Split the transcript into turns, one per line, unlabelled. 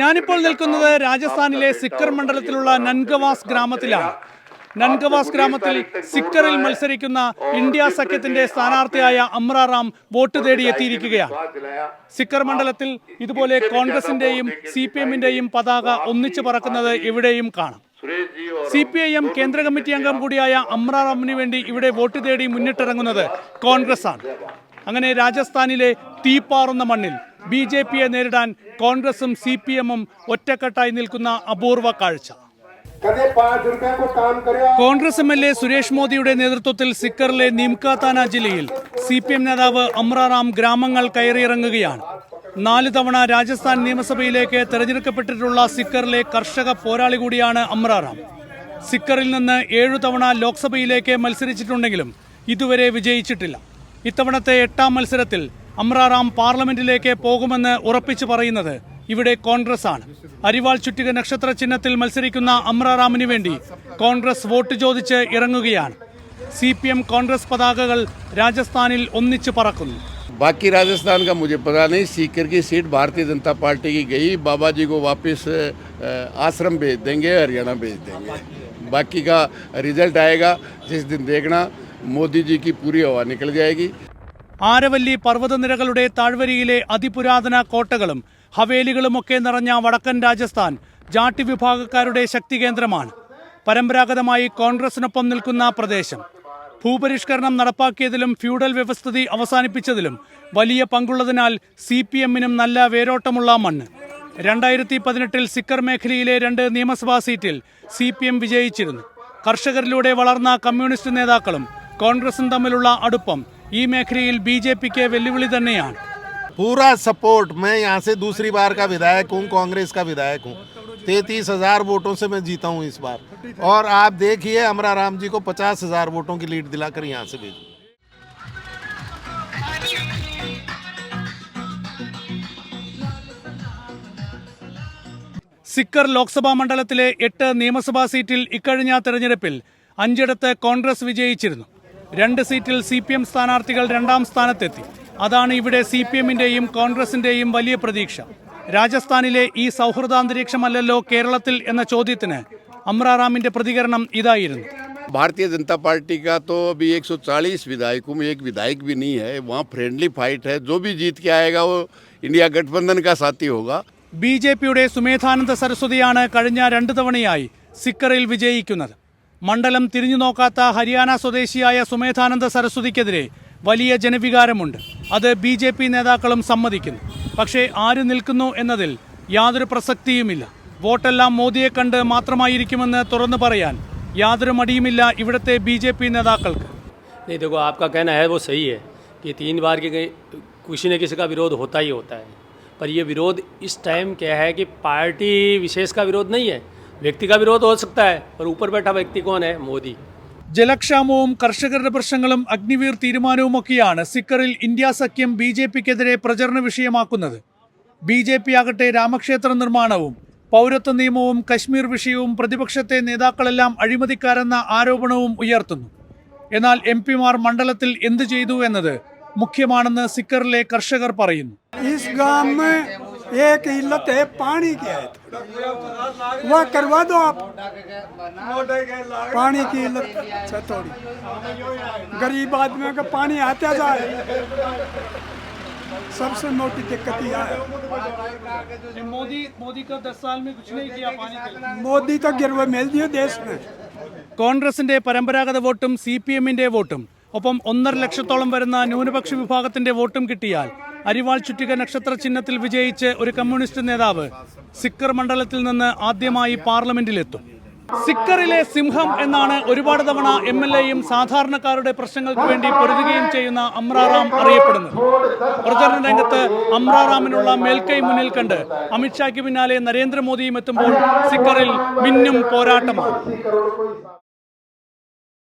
ഞാനിപ്പോൾ നിൽക്കുന്നത് രാജസ്ഥാനിലെ സിക്കർ മണ്ഡലത്തിലുള്ള നൻഗവാസ് ഗ്രാമത്തിലാണ്. നൻഗവാസ് ഗ്രാമത്തിൽ സിക്കറിൽ മത്സരിക്കുന്ന ഇന്ത്യ സഖ്യത്തിന്റെ സ്ഥാനാർത്ഥിയായ അമ്രാറാം വോട്ട് തേടി എത്തിയിരിക്കുകയാണ്. സിക്കർ മണ്ഡലത്തിൽ ഇതുപോലെ കോൺഗ്രസിന്റെയും സി പി എമ്മിന്റെയും പതാക ഒന്നിച്ചു പറക്കുന്നത് ഇവിടെയും കാണാം. സി പി ഐ എം കേന്ദ്ര കമ്മിറ്റി അംഗം കൂടിയായ അമ്രാറാമിന് വേണ്ടി ഇവിടെ വോട്ട് തേടി മുന്നിട്ടിറങ്ങുന്നത് കോൺഗ്രസ് ആണ് അങ്ങനെ രാജസ്ഥാനിലെ തീപ്പാറുന്ന മണ്ണിൽ ബി ജെ പിയെ നേരിടാൻ കോൺഗ്രസും സി പി എമ്മും ഒറ്റക്കെട്ടായി നിൽക്കുന്ന അപൂർവ കാഴ്ച. Congress M L A Suresh മോദിയുടെ നേതൃത്വത്തിൽ സിക്കറിലെ നീംകാതാന ജില്ലയിൽ സി പി എം നേതാവ് അമ്രാറാം ഗ്രാമങ്ങൾ കയറിയിറങ്ങുകയാണ്. നാല് തവണ രാജസ്ഥാൻ നിയമസഭയിലേക്ക് തെരഞ്ഞെടുക്കപ്പെട്ടിട്ടുള്ള സിക്കറിലെ കർഷക പോരാളി കൂടിയാണ് അമ്രാറാം. സിക്കറിൽ നിന്ന് ഏഴു തവണ ലോക്സഭയിലേക്ക് മത്സരിച്ചിട്ടുണ്ടെങ്കിലും ഇതുവരെ വിജയിച്ചിട്ടില്ല. ഇത്തവണത്തെ എട്ടാം മത്സരത്തിൽ അമ്രാറാം പാർലമെന്റിലേക്ക് പോകുമെന്ന് ഉറപ്പിച്ചു പറയുന്നത് ഇവിടെ കോൺഗ്രസ് ആണ് അരിവാൾ ചുറ്റിക നക്ഷത്ര ചിഹ്നത്തിൽ മത്സരിക്കുന്ന അമ്രാറാമിന് വേണ്ടി കോൺഗ്രസ് വോട്ട് ചോദിച്ച് ഇറങ്ങുകയാണ് സി പി എം കോൺഗ്രസ് പതാകകൾ രാജസ്ഥാനിൽ ഒന്നിച്ചു പറക്കുന്നു
बाकी राजस्थान का मुझे पता नहीं सीकर की सीट भारतीय जनता पार्टी की गई बाबा जी को वापस अ, आश्रम भेज देंगे हरियाणा भेज देंगे बाकी का रिजल्ट आएगा जिस दिन देखना मोदी जी की पूरी हवा निकल जाएगी
ആരവല്ലി പർവതനിരകളുടെ താഴ്വരയിലെ അതിപുരാതന കോട്ടകളും ഹവേലികളുമൊക്കെ നിറഞ്ഞ വടക്കൻ രാജസ്ഥാൻ ജാട്ടി വിഭാഗക്കാരുടെ ശക്തി കേന്ദ്രമാണ്. പരമ്പരാഗതമായി കോൺഗ്രസിനൊപ്പം നിൽക്കുന്ന പ്രദേശം. ഭൂപരിഷ്കരണം നടപ്പാക്കിയതിലും ഫ്യൂഡൽ വ്യവസ്ഥിതി അവസാനിപ്പിച്ചതിലും വലിയ പങ്കുള്ളതിനാൽ സി പി എമ്മിനും നല്ല വേരോട്ടമുള്ള മണ്ണ്. രണ്ടായിരത്തി പതിനെട്ടിൽ സിക്കർ മേഖലയിലെ രണ്ട് നിയമസഭാ സീറ്റിൽ സി പി എം വിജയിച്ചിരുന്നു. കർഷകരിലൂടെ വളർന്ന കമ്മ്യൂണിസ്റ്റ് നേതാക്കളും കോൺഗ്രസും തമ്മിലുള്ള അടുപ്പം ഈ മേഖലയിൽ ബി ജെ പിക്ക് വെല്ലുവിളി തന്നെയാണ്
पूरा सपोर्ट मैं यहाँ से दूसरी बार का विधायक हूँ कांग्रेस का विधायक हूँ तैतीस हजार वोटों से मैं जीता हूँ इस बार और आप देखिए अमरा राम जी को पचास हजार वोटों की लीड दिलाकर यहाँ से भेजूँ
സിക്കർ ലോക്സഭാ മണ്ഡലത്തിലെ എട്ട് നിയമസഭാ സീറ്റിൽ ഇക്കഴിഞ്ഞ തെരഞ്ഞെടുപ്പിൽ അഞ്ചിടത്ത് കോൺഗ്രസ് വിജയിച്ചിരുന്നു രണ്ട് സീറ്റിൽ സി പി എം സ്ഥാനാർത്ഥികൾ രണ്ടാം സ്ഥാനത്തെത്തി അതാണ് ഇവിടെ സി പി എമ്മിന്റെയും കോൺഗ്രസിന്റെയും വലിയ പ്രതീക്ഷ രാജസ്ഥാനിലെ ഈ സൗഹൃദാന്തരീക്ഷമല്ലല്ലോ കേരളത്തിൽ എന്ന ചോദ്യത്തിന് അമ്രാറാമിന്റെ പ്രതികരണം ഇതായിരുന്നു
भारतीय जनता पार्टी का तो अभी 140 विधायकों में एक विधायक भी नहीं है वहाँ फ्रेंडली फाइट है जो भी जीत के आएगा वो इंडिया गठबंधन का साथी होगा
ബി ജെ പിയുടെ സുമേധാനന്ദ സരസ്വതിയാണ് കഴിഞ്ഞ രണ്ട് തവണയായി സിക്കറിൽ വിജയിക്കുന്നത് മണ്ഡലം തിരിഞ്ഞു നോക്കാത്ത ഹരിയാന സ്വദേശിയായ സുമേധാനന്ദ സരസ്വതിക്കെതിരെ വലിയ ജനവികാരമുണ്ട് അത് ബി ജെ പി നേതാക്കളും സമ്മതിക്കുന്നു പക്ഷേ ആര് നിൽക്കുന്നു എന്നതിൽ യാതൊരു പ്രസക്തിയുമില്ല വോട്ടെല്ലാം മോദിയെ കണ്ട് മാത്രമായിരിക്കുമെന്ന് തുറന്നു പറയാൻ യാതൊരു മടിയുമില്ല ഇവിടുത്തെ ബി ജെ പി നേതാക്കൾക്ക്
नहीं देखो आपका कहना है वो सही है कि तीन बार के कहीं किसी न किसी का विरोध होता ही होता है पर ये विरोध इस टाइम क्या है कि पार्टी विशेष का विरोध नहीं है व्यक्ति का विरोध हो सकता है पर ऊपर बैठा व्यक्ति कौन है मोदी
ജലക്ഷാമവും കർഷകരുടെ പ്രശ്നങ്ങളും അഗ്നിവീർ തീരുമാനവുമൊക്കെയാണ് സിക്കറിൽ ഇന്ത്യ സഖ്യം ബി ജെ പിക്കെതിരെ പ്രചരണ വിഷയമാക്കുന്നത് ബി ജെ പി ആകട്ടെ രാമക്ഷേത്ര നിർമ്മാണവും പൗരത്വ നിയമവും കശ്മീർ വിഷയവും പ്രതിപക്ഷത്തെ നേതാക്കളെല്ലാം അഴിമതിക്കാരെന്ന ആരോപണവും ഉയർത്തുന്നു എന്നാൽ എം പിമാർ മണ്ഡലത്തിൽ എന്തു ചെയ്തു എന്നത് മുഖ്യമാണെന്ന് സിക്കറിലെ കർഷകർ പറയുന്നു
इस गांव में एक इल्लत है पानी की है वह करवा दो आप पानी की इल्लत है थोड़ी गरीब आदमियों का पानी आता जाए सबसे मोटी दिक्कत यह है
മോദി മോദി ദസ് സാൽ में कुछ नहीं किया पानी के लिए
मोदी तो गिरवे मिल दिए देश में
കോൺഗ്രസിന്റെ പരമ്പരാഗത വോട്ടും സി പി എമ്മിന്റെ വോട്ടും ഒപ്പം ഒന്നര ലക്ഷത്തോളം വരുന്ന ന്യൂനപക്ഷ വിഭാഗത്തിന്റെ വോട്ടും കിട്ടിയാൽ അരിവാൾ ചുറ്റിക നക്ഷത്ര ചിഹ്നത്തിൽ വിജയിച്ച് ഒരു കമ്മ്യൂണിസ്റ്റ് നേതാവ് സിക്കർ മണ്ഡലത്തിൽ നിന്ന് ആദ്യമായി പാർലമെന്റിലെത്തും. സിക്കറിലെ സിംഹം എന്നാണ് ഒരുപാട് തവണ എം എൽ എയും സാധാരണക്കാരുടെ പ്രശ്നങ്ങൾക്ക് വേണ്ടി പൊരുതുകയും ചെയ്യുന്ന അമ്രാറാം അറിയപ്പെടുന്നത്. പ്രചരണ രംഗത്ത് അമ്രാറാമിനുള്ള മേൽക്കൈ മുന്നിൽ കണ്ട് അമിത്ഷായ്ക്ക് പിന്നാലെ നരേന്ദ്രമോദിയും എത്തുമ്പോൾ സിക്കറിൽ മിന്നും പോരാട്ടമാണ്.